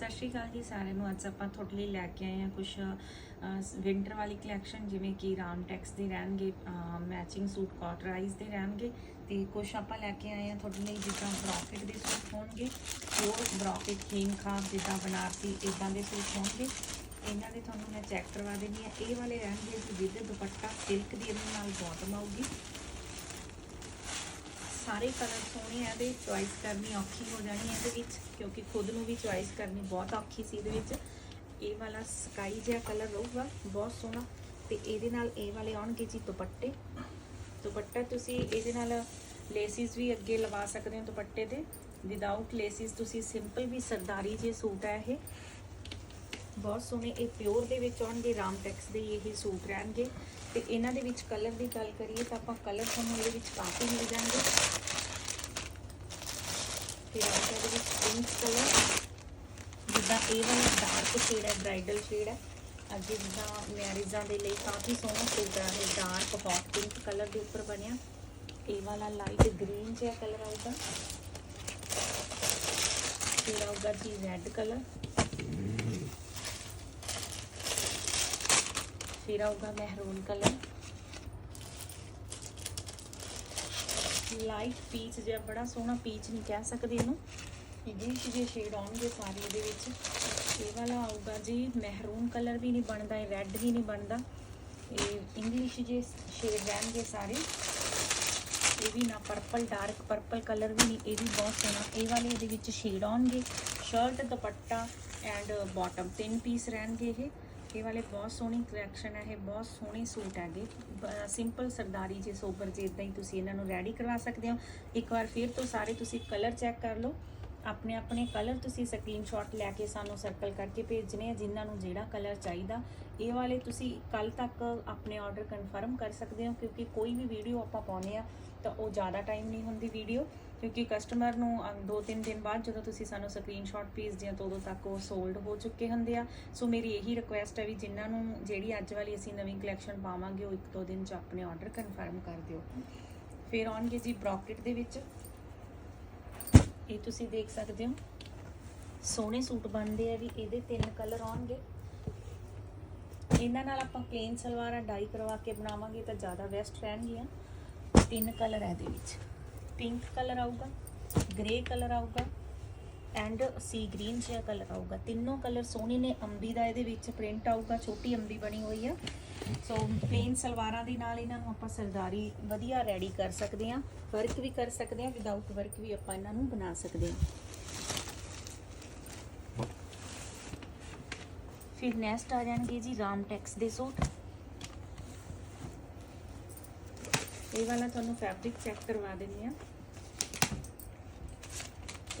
ਸਤਿ ਸ਼੍ਰੀ ਅਕਾਲ ਜੀ ਸਾਰਿਆਂ ਨੂੰ। ਅੱਜ ਆਪਾਂ ਤੁਹਾਡੇ ਲਈ ਲੈ ਕੇ ਆਏ ਹਾਂ ਕੁਝ ਵਿੰਟਰ ਵਾਲੀ ਕਲੈਕਸ਼ਨ ਜਿਵੇਂ ਕਿ ਰਾਮ ਟੈਕਸ ਦੇ ਰਹਿਣਗੇ ਮੈਚਿੰਗ ਸੂਟ ਕਾਟਰਾਈਜ਼ ਦੇ ਰਹਿਣਗੇ ਤੇ ਕੁਝ ਆਪਾਂ ਲੈ ਕੇ ਆਏ ਹਾਂ ਤੁਹਾਡੇ ਲਈ ਜਿੱਦਾਂ ਬ੍ਰੌਕੇਟ ਦੇ ਸੂਟ ਹੋਣਗੇ, ਹੋਰ ਬ੍ਰੌਕੇਟ ਖੀਮ ਖਾਬ ਜਿੱਦਾਂ ਬਨਾਰਸੀ ਇਦਾਂ ਦੇ ਸੂਟ ਹੋਣਗੇ। ਇਹਨਾਂ ਦੇ ਤੁਹਾਨੂੰ ਮੈਂ ਚੈੱਕ ਕਰਵਾ ਦਿੰਦੀ ਹਾਂ। ਇਹ ਵਾਲੇ ਰਹਿਣਗੇ ਜੀ ਵਿਦ ਦੁਪੱਟਾ ਸਿਲਕ ਦੀ ਇਹਦੇ ਨਾਲ ਬੋਟਮ ਆਊਗੀ। ਸਾਰੇ ਕਲਰ ਸੋਹਣੇ ਆ ਇਹਦੇ ਚੁਆਇਸ ਕਰਨੀ ਔਖੀ ਹੋ ਜਾਣੀ ਹੈ ਇਹਦੇ ਵਿੱਚ, ਕਿਉਂਕਿ ਖੁਦ ਨੂੰ ਵੀ ਚੁਆਇਸ ਕਰਨੀ ਬਹੁਤ ਔਖੀ ਸੀ ਇਹਦੇ ਵਿੱਚ। ਇਹ ਵਾਲਾ ਸਕਾਈ ਜਿਹਾ ਕਲਰ ਰਹੂਗਾ, ਬਹੁਤ ਸੋਹਣਾ। ਤੇ ਇਹਦੇ ਨਾਲ ਇਹ ਵਾਲੇ ਆਉਣਗੇ ਜੀ ਦੁਪੱਟੇ। ਦੁਪੱਟਾ ਤੁਸੀਂ ਇਹਦੇ ਨਾਲ ਲੇਸਿਸ ਵੀ ਅੱਗੇ ਲਵਾ ਸਕਦੇ ਹੋ ਦੁਪੱਟੇ ਦੇ। ਵਿਦਆਊਟ ਲੇਸਿਸ ਤੁਸੀਂ ਸਿੰਪਲ ਵੀ ਸਰਦਾਰੀ ਜੇ ਸੂਟ ਹੈ ਇਹ। ਬਹੁਤ ਸੋਹਣੇ, ਇਹ ਪਿਓਰ ਦੇ ਵਿੱਚ ਆਉਣਗੇ, ਰਾਮ ਟੈਕਸ ਦੇ ਇਹ ਸੂਟ ਰਹਿਣਗੇ। ਤੇ ਇਹਨਾਂ ਦੇ ਵਿੱਚ ਕਲਰ ਦੀ ਗੱਲ ਕਰੀਏ ਤਾਂ ਆਪਾਂ ਕਲਰ ਤੁਹਾਨੂੰ ਇਹਦੇ ਵਿੱਚ ਕਾਫੀ ਮਿਲ ਜਾਣਗੇ। ਫਿਰ ਆਪਾਂ ਇਹਦੇ ਵਿੱਚ ਪਿੰਕ ਕਲਰ ਜਿੱਦਾਂ ਇਹ ਵਾਲਾ ਡਾਰਕ ਸ਼ੇਡ ਹੈ ਬ੍ਰਾਈਡਲ ਸ਼ੇਡ ਹੈ। ਅੱਗੇ ਜਿੱਦਾਂ ਮੈਰਿਜਾਂ ਦੇ ਲਈ ਕਾਫੀ ਸੋਹਣਾ ਸੂਟ ਹੈ, ਇਹ ਡਾਰਕ ਹੌਟ ਪਿੰਕ ਕਲਰ ਦੇ ਉੱਪਰ ਬਣਿਆ। ਇਹ ਵਾਲਾ ਲਾਈਟ ਗ੍ਰੀਨ ਜਿਹਾ ਕਲਰ ਆਊਗਾ। ਫਿਰ ਆਊਗਾ ਜੀ ਰੈੱਡ ਕਲਰ ਫਿਰ ਆਊਗਾ ਮਹਿਰੂਨ ਕਲਰ। ਲਾਈਟ ਪੀਚ ਜਿਹਾ, ਬੜਾ ਸੋਹਣਾ ਪੀਚ ਨਹੀਂ ਕਹਿ ਸਕਦੇ ਇਹਨੂੰ। ਇੰਗਲਿਸ਼ ਜਿਹੇ ਸ਼ੇਡ ਆਉਣਗੇ ਸਾਰੇ ਇਹਦੇ ਵਿੱਚ। ਇਹ ਵਾਲਾ ਆਊਗਾ ਜੀ, ਮਹਿਰੂਨ ਕਲਰ ਵੀ ਨਹੀਂ ਬਣਦਾ, ਇਹ ਰੈੱਡ ਵੀ ਨਹੀਂ ਬਣਦਾ। ਇਹ ਇੰਗਲਿਸ਼ ਜੇ ਸ਼ੇਡ ਰਹਿਣਗੇ ਸਾਰੇ। ਇਹ ਵੀ ਨਾ ਪਰਪਲ ਡਾਰਕ ਪਰਪਲ ਕਲਰ ਵੀ ਨਹੀਂ, ਇਹ ਵੀ ਬਹੁਤ ਸੋਹਣਾ। ਇਹ ਵਾਲੇ ਇਹਦੇ ਵਿੱਚ ਸ਼ੇਡ ਆਉਣਗੇ। ਸ਼ਰਟ ਦੁਪੱਟਾ ਐਂਡ ਬਾਟਮ ਤਿੰਨ ਪੀਸ ਰਹਿਣਗੇ ਇਹ। ਇਹ ਵਾਲੇ ਬਹੁਤ ਸੋਹਣੀ ਕਲੈਕਸ਼ਨ ਹੈ ਇਹ ਬਹੁਤ ਸੋਹਣੇ ਸੂਟ ਹੈਗੇ ਸਿੰਪਲ ਸਰਦਾਰੀ ਜੇ ਸੋਬਰ ਜੇ ਇਦਾਂ ਹੀ ਤੁਸੀਂ ਇਹਨਾਂ ਨੂੰ ਰੈਡੀ ਕਰਵਾ ਸਕਦੇ ਹੋ। ਇੱਕ ਵਾਰ ਫਿਰ ਤੋਂ ਸਾਰੇ ਤੁਸੀਂ ਕਲਰ ਚੈੱਕ ਕਰ ਲਓ। ਆਪਣੇ ਆਪਣੇ ਕਲਰ ਤੁਸੀਂ ਸਕਰੀਨਸ਼ਾਟ ਲੈ ਕੇ ਸਾਨੂੰ ਸਰਕਲ ਕਰਕੇ ਭੇਜਣੇ ਆ, ਜਿਨ੍ਹਾਂ ਨੂੰ ਜਿਹੜਾ ਕਲਰ ਚਾਹੀਦਾ। ਇਹ ਵਾਲੇ ਤੁਸੀਂ ਕੱਲ ਤੱਕ ਆਪਣੇ ਆਰਡਰ ਕਨਫਰਮ ਕਰ ਸਕਦੇ ਹੋ, ਕਿਉਂਕਿ ਕੋਈ ਵੀ ਵੀਡੀਓ ਆਪਾਂ ਪਾਉਨੇ ਆ, ਤਾਂ ਉਹ ਜ਼ਿਆਦਾ ਟਾਈਮ ਨਹੀਂ ਹੁੰਦੀ ਵੀਡੀਓ ਕਿਉਂਕਿ ਕਸਟਮਰ ਨੂੰ 2-3 ਦਿਨ ਬਾਅਦ ਜਦੋਂ ਤੁਸੀਂ ਸਾਨੂੰ ਸਕਰੀਨਸ਼ਾਟ ਭੇਜਦੇ ਹੋ ਤਾਂ ਉਦੋਂ ਤੱਕ ਉਹ ਸੋਲਡ ਹੋ ਚੁੱਕੇ ਹੁੰਦੇ ਆ। ਸੋ ਮੇਰੀ ਇਹੀ ਰਿਕੁਐਸਟ ਹੈ ਵੀ ਜਿਨ੍ਹਾਂ ਨੂੰ, ਜਿਹੜੀ ਅੱਜ ਵਾਲੀ ਅਸੀਂ ਨਵੀਂ ਕਲੈਕਸ਼ਨ ਪਾਵਾਂਗੇ, ਉਹ ਇੱਕ ਦੋ ਦਿਨ ਚ ਆਪਣੇ ਆਰਡਰ ਕਨਫਰਮ ਕਰ ਦਿਓ। ਫਿਰ ਆਉਣਗੇ ਜੀ ਬ੍ਰੌਕਟ ਦੇ ਵਿੱਚ। ਇਹ ਤੁਸੀਂ ਦੇਖ ਸਕਦੇ ਹੋ। ਸੋਹਣੇ ਸੂਟ ਬਣਦੇ ਆ ਵੀ ਇਹਦੇ ਤਿੰਨ ਕਲਰ ਆਉਣਗੇ। ਇਹਨਾਂ ਨਾਲ ਆਪਾਂ ਪਲੇਨ ਸਲਵਾਰਾਂ ਡਾਈ ਕਰਵਾ ਕੇ ਬਣਾਵਾਂਗੇ ਤਾਂ ਜ਼ਿਆਦਾ ਬੈਸਟ ਰਹਿਣਗੀਆਂ। ਤਿੰਨ ਕਲਰ ਹੈ ਇਹਦੇ ਵਿੱਚ। ਪਿੰਕ ਕਲਰ ਆਊਗਾ ਗ੍ਰੇ ਕਲਰ ਆਊਗਾ ਐਂਡ ਸੀ ਗ੍ਰੀਨ ਜਿਹਾ ਕਲਰ ਆਊਗਾ। ਤਿੰਨੋਂ ਕਲਰ ਸੋਹਣੇ ਨੇ, ਅੰਬੀ ਦਾ ਇਹਦੇ ਵਿੱਚ ਪ੍ਰਿੰਟ ਆਊਗਾ, ਛੋਟੀ ਅੰਬੀ ਬਣੀ ਹੋਈ ਆ। ਸੋ ਪਲੇਨ ਸਲਵਾਰਾਂ ਦੇ ਨਾਲ ਇਹਨਾਂ ਨੂੰ ਆਪਾਂ ਸਰਦਾਰੀ ਵਧੀਆ ਰੈਡੀ ਕਰ ਸਕਦੇ ਹਾਂ ਵਰਕ ਵੀ ਕਰ ਸਕਦੇ ਹਾਂ ਵਿਦਆਊਟ ਵਰਕ ਵੀ ਆਪਾਂ ਇਹਨਾਂ ਨੂੰ ਬਣਾ ਸਕਦੇ ਹਾਂ। ਫਿਰ ਨੈਕਸਟ ਆ ਜਾਣਗੇ ਜੀ ਰਾਮ ਟੈਕਸ ਦੇ ਸੂਟ। ਇਹ ਵਾਲਾ ਤੁਹਾਨੂੰ ਫੈਬਰਿਕ ਚੈੱਕ ਕਰਵਾ ਦਿੰਦੇ ਆ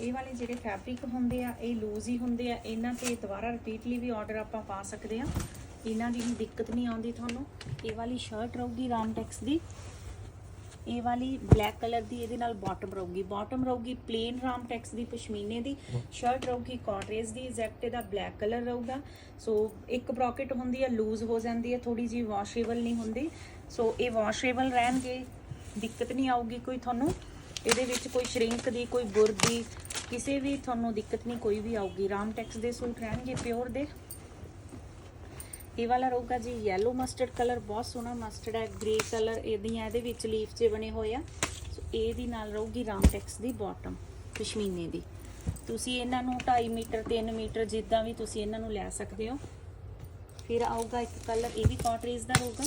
ਇਹ ਵਾਲੇ ਜਿਹੜੇ ਫੈਬਰਿਕ ਹੁੰਦੇ ਆ, ਇਹ ਲੂਜ਼ ਹੀ ਹੁੰਦੇ ਆ। ਇਹਨਾਂ ਤੇ ਦੁਬਾਰਾ ਰਿਪੀਟਲੀ ਵੀ ਆਰਡਰ ਆਪਾਂ ਪਾ ਸਕਦੇ ਆ ਇਹਨਾਂ ਦੀ ਵੀ ਦਿੱਕਤ ਨਹੀਂ ਆਉਂਦੀ ਤੁਹਾਨੂੰ। ਇਹ ਵਾਲੀ ਸ਼ਰਟ ਰਹੂਗੀ ਰਾਮਟੈਕਸ ਦੀ। ਇਹ ਵਾਲੀ ਬਲੈਕ ਕਲਰ ਦੀ ਇਹਦੇ ਨਾਲ ਬਾਟਮ ਰਹੂਗੀ। ਬਾਟਮ ਰਹੂਗੀ ਪਲੇਨ ਰਾਮ ਟੈਕਸ ਦੀ, ਪਸ਼ਮੀਨੇ ਦੀ ਸ਼ਰਟ ਰਹੂਗੀ ਕਾਟਰੇਜ ਦੀ ਐਗਜ਼ੈਕਟ ਇਹਦਾ ਬਲੈਕ ਕਲਰ ਰਹੂਗਾ। ਸੋ ਇੱਕ ਬ੍ਰੌਕਟ ਹੁੰਦੀ ਹੈ ਲੂਜ਼ ਹੋ ਜਾਂਦੀ ਹੈ ਥੋੜੀ ਜੀ ਵਾਸ਼ੇਬਲ ਨਹੀਂ ਹੁੰਦੀ। ਸੋ ਇਹ ਵਾਸ਼ੇਬਲ ਰਹਿਣਗੇ, ਦਿੱਕਤ ਨਹੀਂ ਆਊਗੀ ਕੋਈ ਤੁਹਾਨੂੰ। ਇਹਦੇ ਵਿੱਚ ਕੋਈ ਸ਼ਰਿੰਕ ਦੀ, ਕੋਈ ਬੁਰ ਦੀ, ਕਿਸੇ ਵੀ ਤੁਹਾਨੂੰ ਦਿੱਕਤ ਨਹੀਂ, ਕੋਈ ਵੀ ਆਊਗੀ। ਰਾਮ ਟੈਕਸ ਦੇ ਸੂਟ ਰਹਿਣਗੇ ਪਿਓਰ ਦੇ। ਇਹ ਵਾਲਾ ਰਹੂਗਾ ਜੀ yellow ਮਸਟਰਡ ਕਲਰ ਬਹੁਤ ਸੋਹਣਾ ਮਸਟਰਡ ਹੈ ਗ੍ਰੇ ਕਲਰ ਇਹਦੀਆਂ, ਇਹਦੇ ਵਿੱਚ ਲੀਫ 'ਚ ਬਣੇ ਹੋਏ ਆ। ਸੋ ਇਹਦੀ ਨਾਲ ਰਹੂਗੀ ਰਾਮਟੈਕਸ ਦੀ ਬਾਟਮ ਪਸ਼ਮੀਨੇ ਦੀ। ਤੁਸੀਂ ਇਹਨਾਂ ਨੂੰ 2.5 ਮੀਟਰ 3 ਮੀਟਰ ਜਿੱਦਾਂ ਵੀ ਤੁਸੀਂ ਇਹਨਾਂ ਨੂੰ ਲੈ ਸਕਦੇ ਹੋ। ਫਿਰ ਆਊਗਾ ਇੱਕ ਕਲਰ ਇਹ ਵੀ ਕਾਟਰੇਜ ਦਾ ਰਹੂਗਾ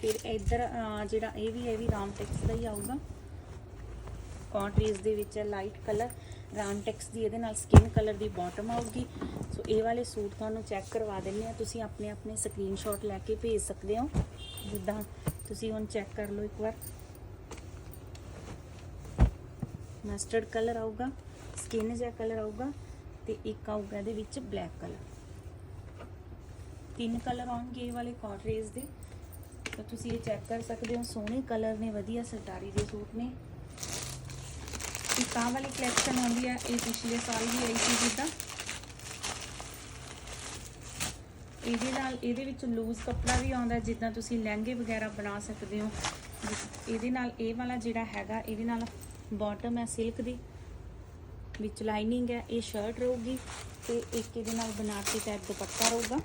ਫਿਰ ਇੱਧਰ ਜਿਹੜਾ ਇਹ ਵੀ ਇਹ ਵੀ ਰਾਮਟੈਕਸ ਦਾ ਹੀ ਆਊਗਾ। ਕਾਟਰੇਜ ਦੇ ਵਿੱਚ ਹੈ ਲਾਈਟ ਕਲਰ ਰਾਮਟੈਕਸ ਦੀ, ਇਹਦੇ ਨਾਲ ਸਕਿਨ ਕਲਰ ਦੀ ਬਾਟਮ ਆਊਗੀ। ਸੋ ਇਹ ਵਾਲੇ ਸੂਟ ਤੁਹਾਨੂੰ ਚੈੱਕ ਕਰਵਾ ਦਿੰਨੇ ਆ ਤੁਸੀਂ ਆਪਣੇ ਆਪਣੇ ਸਕਰੀਨਸ਼ਾਟ ਲੈ ਕੇ ਭੇਜ ਸਕਦੇ ਹੋ। ਜਿੱਦਾਂ ਤੁਸੀਂ ਹੁਣ ਚੈੱਕ ਕਰ ਲਓ ਇੱਕ ਵਾਰ। ਮਸਟਰਡ ਕਲਰ ਆਊਗਾ ਸਕਿਨ ਜਿਹਾ ਕਲਰ ਆਊਗਾ ਤੇ ਇੱਕ ਆਊਗਾ ਇਹਦੇ ਵਿੱਚ ਬਲੈਕ ਕਲਰ ਤਿੰਨ ਕਲਰ ਆਉਣਗੇ ਇਹ ਵਾਲੇ ਕਾਟਰੇਜ ਦੇ। ਤਾਂ ਤੁਸੀਂ ਇਹ ਚੈੱਕ ਕਰ ਸਕਦੇ ਹੋ। ਸੋਹਣੇ ਕਲਰ ਨੇ, ਵਧੀਆ ਸਰਦਾਰੀ ਦੇ ਸੂਟ ਨੇ। ਇੱਕ ਆਹ ਵਾਲੀ ਕਲੈਕਸ਼ਨ ਆਉਂਦੀ ਹੈ ਇਹ ਪਿਛਲੇ ਸਾਲ ਵੀ ਆਈ ਸੀ ਜਿੱਦਾਂ। ਇਹਦੇ ਨਾਲ ਇਹਦੇ ਵਿੱਚ ਲੂਜ਼ ਕੱਪੜਾ ਵੀ ਆਉਂਦਾ, ਜਿੱਦਾਂ ਤੁਸੀਂ ਲਹਿੰਗੇ ਵਗੈਰਾ ਬਣਾ ਸਕਦੇ ਹੋ। ਇਹਦੇ ਨਾਲ ਇਹ ਵਾਲਾ ਜਿਹੜਾ ਹੈਗਾ, ਇਹਦੇ ਨਾਲ ਬਾਟਮ ਹੈ ਸਿਲਕ ਦੀ, ਵਿੱਚ ਲਾਈਨਿੰਗ ਹੈ, ਇਹ ਸ਼ਰਟ ਰਹੂਗੀ ਤੇ ਇੱਕ ਇਹਦੇ ਨਾਲ ਬਨਾਰਸੀ ਟਾਈਪ ਦੁਪੱਟਾ ਰਹੂਗਾ।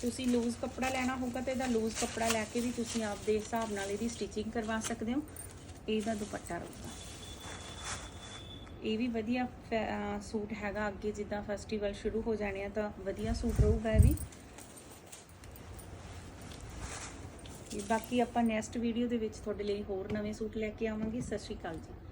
ਤੁਸੀਂ ਲੂਜ਼ ਕੱਪੜਾ ਲੈਣਾ ਹੋਊਗਾ ਤੇ ਇਹਦਾ ਲੂਜ਼ ਕੱਪੜਾ ਲੈ ਕੇ ਵੀ ਤੁਸੀਂ ਆਪਦੇ ਹਿਸਾਬ ਨਾਲ ਇਹਦੀ ਸਟਿਚਿੰਗ ਕਰਵਾ ਸਕਦੇ ਹੋ, ਇਹਦਾ ਦੁਪੱਟਾ ਰਹੂਗਾ। ਇਹ ਵੀ ਵਧੀਆ ਫੈ- ਸੂਟ ਹੈਗਾ, ਅੱਗੇ ਜਿੱਦਾਂ ਫੈਸਟੀਵਲ ਸ਼ੁਰੂ ਹੋ ਜਾਣੇ ਆ ਤਾਂ ਵਧੀਆ ਸੂਟ ਰਹੂਗਾ ਇਹ ਵੀ। ਬਾਕੀ ਆਪਾਂ ਨੈਕਸਟ ਵੀਡੀਓ ਦੇ ਵਿੱਚ ਤੁਹਾਡੇ ਲਈ ਹੋਰ ਨਵੇਂ ਸੂਟ ਲੈ ਕੇ ਆਵਾਂਗੇ। ਸਤਿ ਸ਼੍ਰੀ ਅਕਾਲ ਜੀ।